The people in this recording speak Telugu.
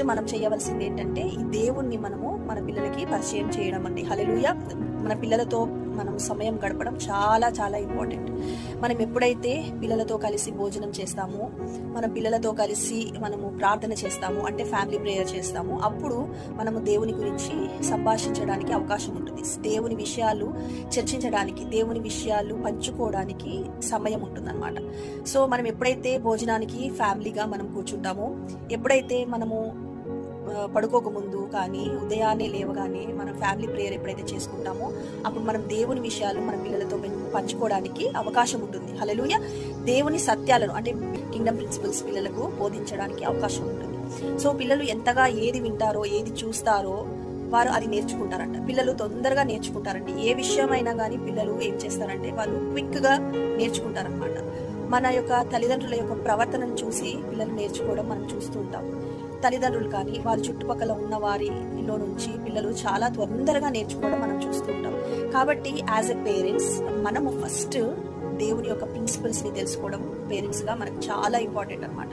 ఫస్ట్ మనం చేయవలసింది ఏంటంటే ఈ దేవుణ్ణి మనము మన పిల్లలకి పరిచయం చేయడం అండి. హలెలుయ మన పిల్లలతో మనం సమయం గడపడం చాలా చాలా ఇంపార్టెంట్ మనం ఎప్పుడైతే పిల్లలతో కలిసి భోజనం చేస్తామో మన పిల్లలతో కలిసి మనము ప్రార్థన చేస్తాము అంటే ఫ్యామిలీ ప్రేయర్ చేస్తాము అప్పుడు మనము దేవుని గురించి సంభాషించడానికి అవకాశం ఉంటుంది. దేవుని విషయాలు చర్చించడానికి దేవుని విషయాలు పంచుకోవడానికి సమయం ఉంటుందన్నమాట. సో మనం ఎప్పుడైతే భోజనానికి ఫ్యామిలీగా మనం కూర్చుంటామో ఎప్పుడైతే మనము పడుకోకముందు కానీ ఉదయాన్నే లేవగానే మనం ఫ్యామిలీ ప్రేయర్ ఎప్పుడైతే చేసుకుంటామో అప్పుడు మనం దేవుని విషయాలు మన పిల్లలతో పంచుకోవడానికి అవకాశం ఉంటుంది. హలలుయ దేవుని సత్యాలను అంటే కింగ్డమ్ ప్రిన్సిపల్స్ పిల్లలకు బోధించడానికి అవకాశం ఉంటుంది. సో పిల్లలు ఎంతగా ఏది వింటారో ఏది చూస్తారో వారు అది నేర్చుకుంటారంట. పిల్లలు తొందరగా నేర్చుకుంటారండి. ఏ విషయమైనా కానీ పిల్లలు ఏం చేస్తారంటే వాళ్ళు క్విక్గా నేర్చుకుంటారనమాట మన యొక్క తల్లిదండ్రుల యొక్క ప్రవర్తనను చూసి పిల్లలు నేర్చుకోవడం మనం చూస్తూ ఉంటాం. తల్లిదండ్రులు కానీ వారి చుట్టుపక్కల ఉన్న వారిలో నుంచి పిల్లలు చాలా తొందరగా నేర్చుకోవడం మనం చూస్తూ ఉంటాం. కాబట్టి యాజ్ ఎ పేరెంట్స్ మనము ఫస్ట్ దేవుని యొక్క ప్రిన్సిపల్స్ని తెలుసుకోవడం పేరెంట్స్గా మనకు చాలా ఇంపార్టెంట్ అన్నమాట.